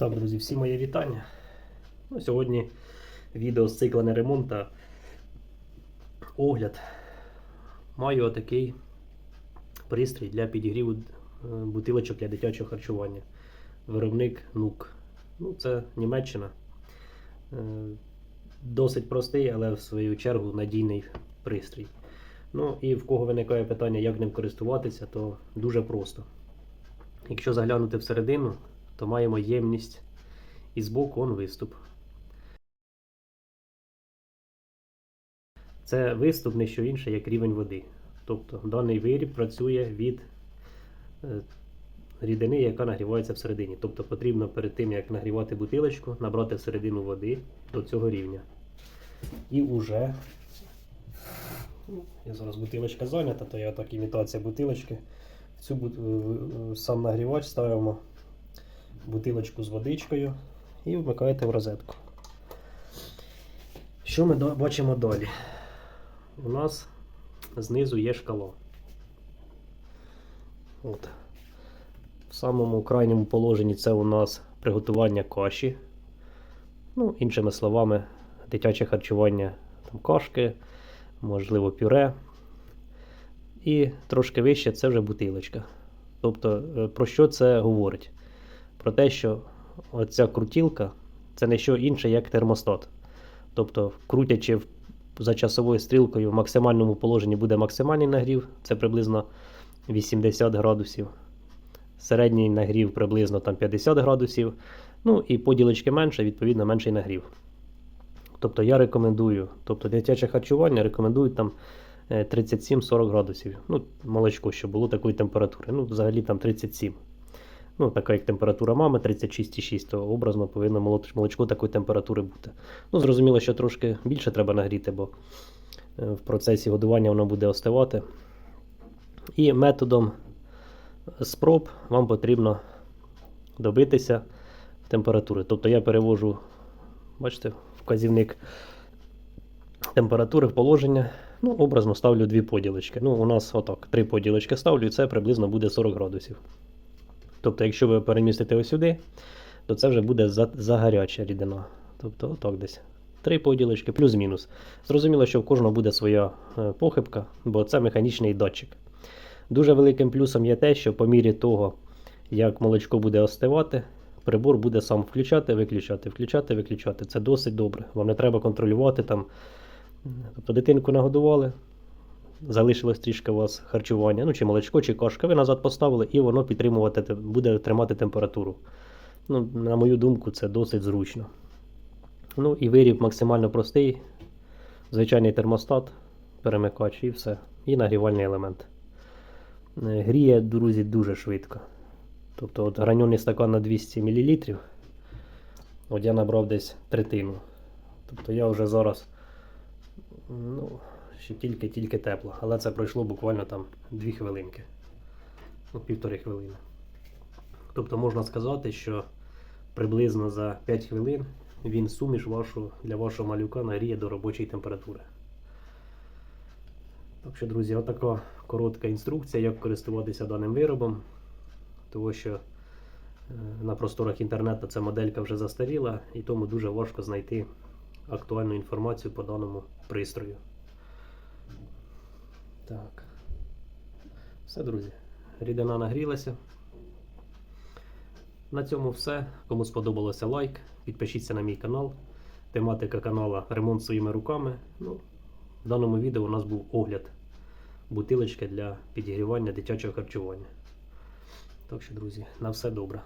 Так, друзі, всі мої вітання. Ну, сьогодні відео з цикла не ремонт огляд. Маю отакий пристрій для підігріву е, бутилочок для дитячого харчування. Виробник НУК. Ну, це Німеччина. Е, Досить простий, але в свою чергу надійний пристрій. Ну і в кого виникає питання, як ним користуватися, то дуже просто. Якщо заглянути всередину, то маємо ємність і збоку он виступ. Це виступ не що інше, як рівень води. Тобто даний виріб працює від е, рідини, яка нагрівається всередині. Тобто потрібно перед тим, як нагрівати бутилочку, набрати всередину води до цього рівня. І уже, я зараз бутилочка зайнята, то я так імітація бутилочки. В цю бут- сам нагрівач ставимо бутилочку з водичкою і вмикаєте в розетку. Що ми бачимо далі? У нас знизу є шкало. От. В самому крайньому положенні це у нас приготування каші. Ну, іншими словами, дитяче харчування там, кашки, можливо, пюре. І трошки вище це вже бутилочка. Тобто, е, про що це говорить? Про те, що оця крутілка це не що інше, як термостат. Тобто, крутячи за часовою стрілкою в максимальному положенні буде максимальний нагрів, це приблизно 80 градусів. Середній нагрів приблизно там 50 градусів. Ну і поділочки менше, відповідно, менший нагрів. Тобто я рекомендую, тобто дитяче харчування рекомендують там е, 37-40 градусів. Ну, молочко, щоб було такої температури. Ну, взагалі там 37. Ну, така як температура мами 36,6, то образно повинно молоч- молочко такої температури бути. Ну, зрозуміло, що трошки більше треба нагріти, бо е, в процесі годування воно буде остивати. І методом спроб вам потрібно добитися температури. Тобто я перевожу, бачите, вказівник температури в положення. Ну, образно ставлю дві поділочки. Ну, у нас отак, три поділочки ставлю, і це приблизно буде 40 градусів. Тобто, якщо ви перемістите ось сюди, то це вже буде за, загаряча рідина. Тобто, отак десь. Три поділочки, плюс-мінус. Зрозуміло, що в кожного буде своя е, похибка, бо це механічний датчик. Дуже великим плюсом є те, що по мірі того, як молочко буде остивати, прибор буде сам включати, виключати, включати, виключати. Це досить добре. Вам не треба контролювати там. Тобто дитинку нагодували, залишилось трішки у вас харчування, ну чи молочко, чи кашка, ви назад поставили, і воно підтримувати буде тримати температуру. Ну, на мою думку, це досить зручно. Ну і виріб максимально простий. Звичайний термостат, перемикач і все. І нагрівальний елемент. Е, Гріє, друзі, дуже швидко. Тобто от граньоний стакан на 200 мл. От я набрав десь третину. Тобто я вже зараз ну, ще тільки-тільки тепло. Але це пройшло буквально там 2 хвилинки. Ну, півтори хвилини. Тобто можна сказати, що приблизно за 5 хвилин він суміш вашу, для вашого малюка нагріє до робочої температури. Так що, друзі, отака коротка інструкція, як користуватися даним виробом. Тому що е, на просторах інтернету ця моделька вже застаріла, і тому дуже важко знайти актуальну інформацію по даному пристрою. Так. Все, друзі. Рідина нагрілася. На цьому все. Кому сподобалося лайк, підпишіться на мій канал. Тематика канала Ремонт своїми руками. Ну, в даному відео у нас був огляд бутилочки для підігрівання дитячого харчування. Так що, друзі, на все добре.